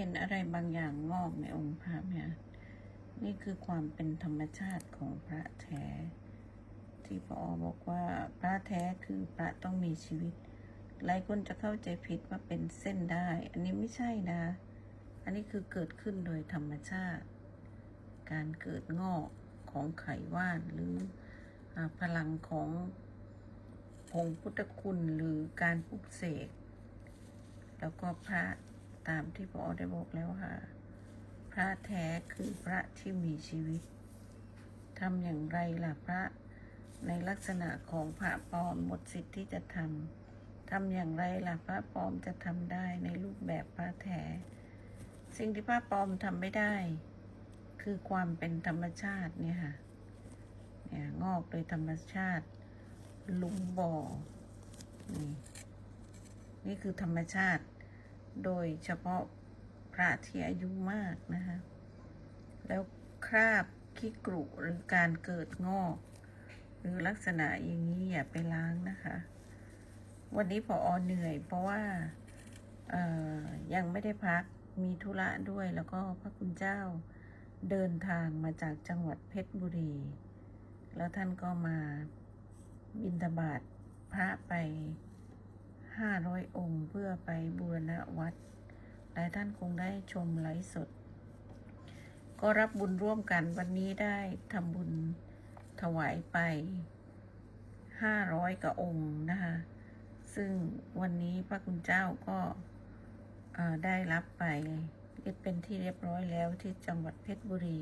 เห็นอะไรบางอย่างงอกในองค์พระไหมคะนี่คือความเป็นธรรมชาติของพระแท้ ที่พอบอกว่าพระแท้คือพระต้องมีชีวิต หลายคนจะเข้าใจผิดว่าเป็นเส้นได้ อันนี้ไม่ใช่นะ อันนี้คือเกิดขึ้นโดยธรรมชาติ การเกิดงอกของไขว่านหรืออพลังของผงพุทธคุณหรือการปลุกเสก แล้วก็พระ ตามที่พอได้บอกแล้วค่ะ พระแท้คือพระที่มีชีวิตทำอย่างไรล่ะพระในลักษณะของพระปลอมหมดสิทธิ์ที่จะทำทำอย่างไรล่ะพระปลอมจะทำได้ในรูปแบบพระแท้สิ่งที่พระปลอมทำไม่ได้ คือความเป็นธรรมชาติเนี่ยค่ะเนี่ยงอกโดยธรรมชาติหลุมบ่อนี่นี่คือธรรมชาติ โดยเฉพาะพระที่อายุมากนะคะ แล้วคราบขี้กรุหรือการเกิดงอก หรือลักษณะอย่างนี้อย่าไปล้างนะคะ วันนี้พออเหนื่อย เพราะว่ายังไม่ได้พักมีธุระด้วยแล้วก็พระคุณเจ้าเดินทางมาจากจังหวัดเพชรบุรี แล้วท่านก็มาบินทบาทพระไป ห้าร้อยองค์เพื่อไปบูรณะวัด หลายท่านคงได้ชมไลฟ์สด ก็รับบุญร่วมกันวันนี้ได้ทำบุญถวายไปห้าร้อยกว่าองค์นะคะซึ่งวันนี้พระคุณเจ้าก็ได้รับไปเรียบเป็นที่เรียบร้อยแล้วที่จังหวัดเพชรบุรี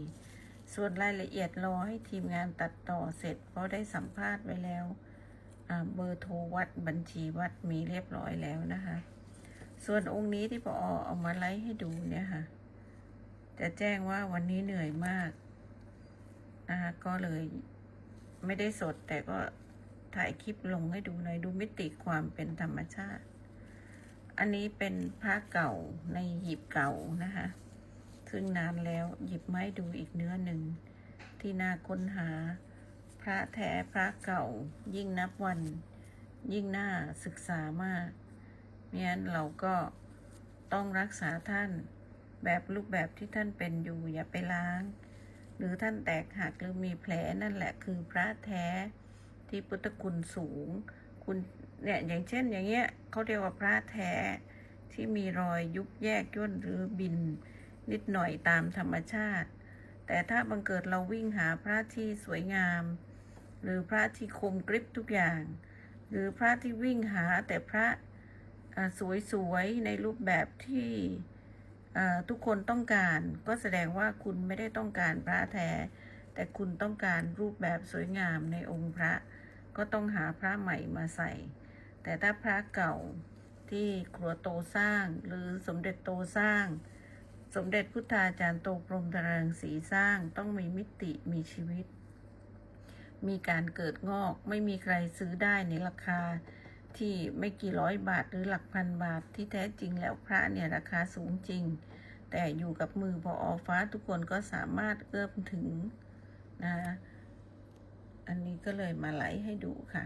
ส่วนรายละเอียดรอให้ทีมงานตัดต่อเสร็จ เพราะได้สัมภาษณ์ไว้แล้ว เบอร์โทรวัดบัญชีวัดมีเรียบร้อยแล้วนะคะ ส่วนองค์นี้ที่พอเอามาไลฟ์ให้ดูเนี่ยค่ะ จะแจ้งว่าวันนี้เหนื่อยมากนะคะก็เลยไม่ได้สดแต่ก็ถ่ายคลิปลงให้ดูหน่อยดูมิติความเป็นธรรมชาติ อันนี้เป็นพระเก่าในหยิบเก่านะคะ ซึ่งนานแล้วหยิบไม้ดูอีกเนื้อหนึ่งที่น่าค้นหา พระแท้พระเก่ายิ่งนับวันยิ่งน่าศึกษามากเมีนั้นเราก็ต้องรักษาท่านแบบรูปแบบที่ท่านเป็นอยู่อย่าไปล้าง หรือท่านแตกหักหรือมีแผลนั่นแหละคือพระแท้ที่พุทธคุณสูง คุณเนี่ยอย่างเช่นอย่างเงี้ยเขาเรียกว่าพระแท้ที่มีรอยยุบแยกย่นหรือบินนิดหน่อยตามธรรมชาติ แต่ถ้าบังเกิดเราวิ่งหาพระที่สวยงาม หรือพระที่คมกริบทุกอย่าง หรือพระที่วิ่งหาแต่พระสวยๆในรูปแบบที่ทุกคนต้องการ ก็แสดงว่าคุณไม่ได้ต้องการพระแท้ แต่คุณต้องการรูปแบบสวยงามในองค์พระ ก็ต้องหาพระใหม่มาใส่ แต่ถ้าพระเก่าที่ครัวโตสร้างหรือสมเด็จโตสร้าง สมเด็จพุทธาจารย์โตพรมธรังสีสร้างต้องมีมิติมีชีวิต มีการเกิดงอกไม่มีใครซื้อได้ในราคาที่ไม่กี่ร้อยบาทหรือหลักพันบาทที่แท้จริงแล้วพระเนี่ยราคาสูงจริง แต่อยู่กับมือพออฟ้าทุกคนก็สามารถเอื้อมถึงนะอันนี้ก็เลยมาไลฟ์ให้ดูค่ะ